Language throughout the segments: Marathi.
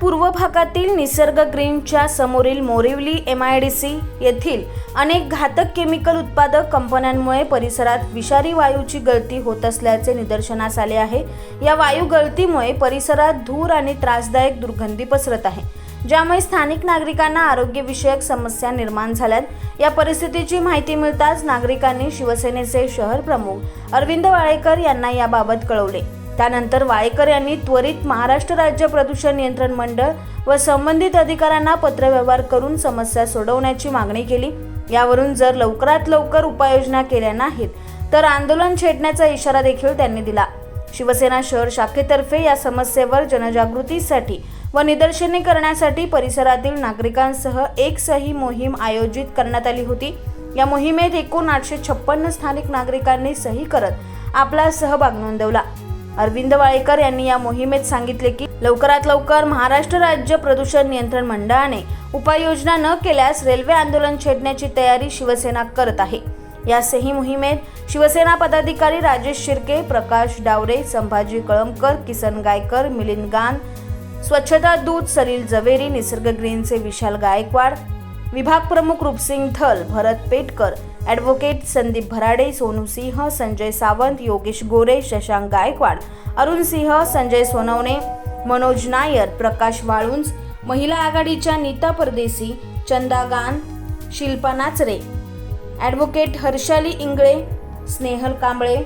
पूर्व भागातील निसर्ग ग्रीनच्या समोरील Morivali M I D C येथील अनेक घातक केमिकल उत्पादक कंपन्यांमुळे परिसरात विषारी वायूची गळती होत असल्याचे निदर्शनास आले आहे. या वायू गळतीमुळे परिसरात धूर आणि त्रासदायक दुर्गंधी पसरत आहे. ज्यामुळे स्थानिक नागरिकांना आरोग्यविषयक समस्या निर्माण झाल्यात. या परिस्थितीची माहिती मिळताच नागरिकांनी शिवसेनेचे शहर प्रमुख अरविंद वाळेकर यांना याबाबत कळवले. त्यानंतर वायकर यांनी त्वरित महाराष्ट्र राज्य प्रदूषण नियंत्रण मंडळ व संबंधित अधिकाऱ्यांना पत्रव्यवहार करून समस्या सोडवण्याची मागणी केली. यावरून जर लवकरात लवकर उपाययोजना केल्या नाहीत तर आंदोलन छेडण्याचा इशारा देखील त्यांनी दिला. शिवसेना शहर शाखेतर्फे या समस्येवर जनजागृतीसाठी व निदर्शने करण्यासाठी परिसरातील नागरिकांसह एक सही मोहीम आयोजित करण्यात आली होती. या मोहिमेत एकूण आठशे छप्पन्न स्थानिक नागरिकांनी सही करत आपला सहभाग नोंदवला. अरविंद वाळेकर यांनी या मोहिमेत सांगितले की लवकरात लवकर महाराष्ट्र राज्य प्रदूषण नियंत्रण मंडळाने उपाययोजना न केल्यास रेल्वे आंदोलन छेडण्याची तयारी शिवसेना करत आहे. या सही मोहिमेत शिवसेना पदाधिकारी राजेश शिर्के प्रकाश डावरे संभाजी कळमकर किसन गायकर मिलिंद गान स्वच्छता दूत सलील जवेरी निसर्ग ग्रीनचे विशाल गायकवाड विभाग प्रमुख रूपसिंग धल भरत पेटकर ॲडव्होकेट संदीप भराडे सोनू सिंह संजय सावंत योगेश गोरे शशांक गायकवाड अरुण सिंह संजय सोनवणे मनोज नायर प्रकाश वाळुंज महिला आघाडीच्या नीता परदेसी चंदा गान शिल्पा नाचरे ॲडव्होकेट हर्षाली इंगळे स्नेहल कांबळे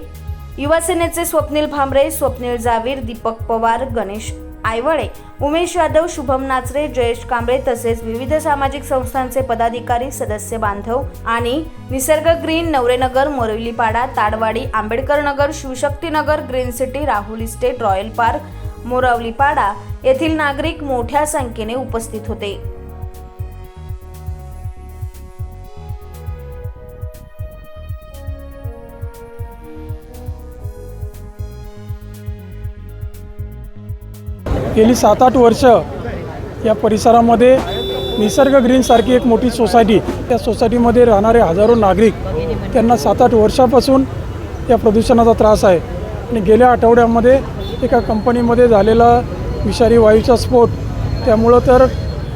युवासेनेचे स्वप्नील भांबरे स्वप्नील जावीर दीपक पवार गणेश आयवळे उमेश यादव शुभम नाचरे जयेश कांबळे तसेच विविध सामाजिक संस्थांचे पदाधिकारी सदस्य बांधव आणि Nisarg Green Navrenagar Moravlipada Tadwadi Ambedkar Nagar Shivshaktinagar Green City Rahul Estate Royal Park Moravlipada येथील नागरिक मोठ्या संख्येने उपस्थित होते. गेली सात आठ वर्ष या परिसरामध्ये निसर्ग ग्रीनसारखी एक मोठी सोसायटी त्या सोसायटीमध्ये राहणारे हजारो नागरिक त्यांना सात आठ वर्षापासून या प्रदूषणाचा त्रास आहे. आणि गेल्या आठवड्यामध्ये एका कंपनीमध्ये झालेला विषारी वायूचा स्फोट त्यामुळं तर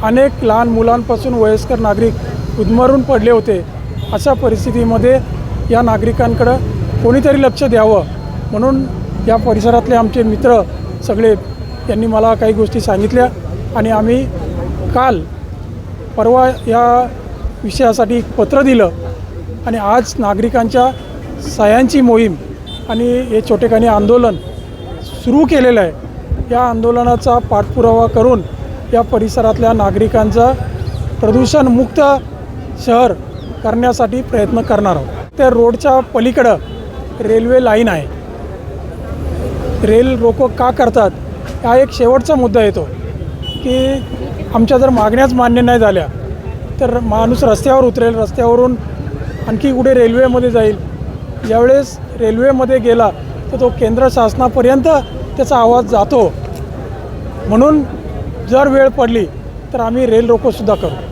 अनेक लहान मुलांपासून वयस्कर नागरिक उद्मरून पडले होते. अशा परिस्थितीमध्ये या नागरिकांकडं कोणीतरी लक्ष द्यावं. म्हणून या परिसरातले आमचे मित्र सगळे यांनी मला काही गोष्टी सांगितल्या आणि आम्ही काल परवा या विषयासाठी एक पत्र दिलं आणि आज नागरिकांच्या सह्यांची मोहीम आणि हे छोटेखानी आंदोलन सुरू केलेलं आहे. या आंदोलनाचा पाठपुरावा करून या परिसरातल्या नागरिकांचा प्रदूषणमुक्त शहर करण्यासाठी प्रयत्न करणार आहोत. त्या रोडच्या पलीकडं रेल्वे लाईन आहे. रेल रोको का करतात? हा एक शेवटचा मुद्दा येतो की आमच्या जर मागण्याच मान्य नाही झाल्या तर माणूस रस्त्यावर उतरेल रस्त्यावरून आणखी कुठे रेल्वेमध्ये जाईल. ज्यावेळेस रेल्वेमध्ये गेला तर तो केंद्र शासनापर्यंत त्याचा आवाज जातो. म्हणून जर वेळ पडली तर आम्ही रेल रोकोसुद्धा करू.